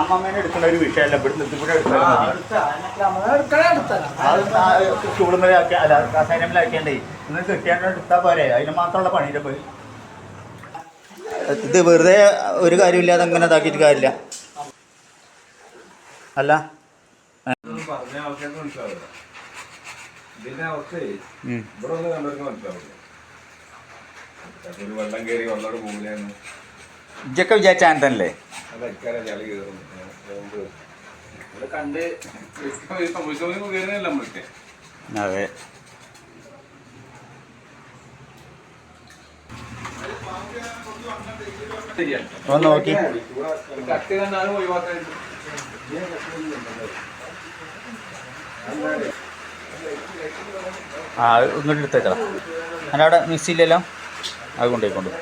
അമ്മമ്മേനെ എടുക്കുന്ന ഒരു വിഷയമല്ല. ഇവിടെ നിന്ന് ഇവിടെ എടുത്താൽ ചൂടുമ്പോഴാക്കി അല്ല കസേരമിലാക്കിയാണ്ടേ ഇന്ന് കിട്ടിയാണ്ട് എടുത്താൽ പോരെ. അതിന് മാത്രമുള്ള പണിയുടെ പോയി? ഇത് വെറുതെ ഒരു കാര്യമില്ലാതെ അങ്ങനെ ഇതാക്കിയിട്ട് കാര്യമില്ല. അല്ല? പറഞ്ഞ വിചാരിച്ചാൻ തന്നെ ഇതിന്റെ അവസ്ഥയെ ഉം. ഇവിടെ ഒന്ന് കണ്ടവർക്ക് മനസ്സിലാവില്ല. ഒരു വെള്ളം കയറി വെള്ളോട് പോകില്ലെന്ന് ഇജ്ജൊക്കെ വിചാരിച്ച ആൻതനല്ലേ അത് അക്കാരെ ചളി കയറും അതുകൊണ്ട് ഇവിടെ കണ്ട് സംഭവിച്ചവർക്ക് കയറുന്നില്ല നമ്മൾക്ക് അതെ. നോക്കി. കട്ട് കണ്ടാലും ഒഴിവാക്കാൻ. ആ ഇങ്ങോട്ട് എടുത്തേക്കാം. അല്ല അവിടെ മിക്സിയില്ലല്ലോ അത് കൊണ്ടുപോയിക്കൊണ്ടു.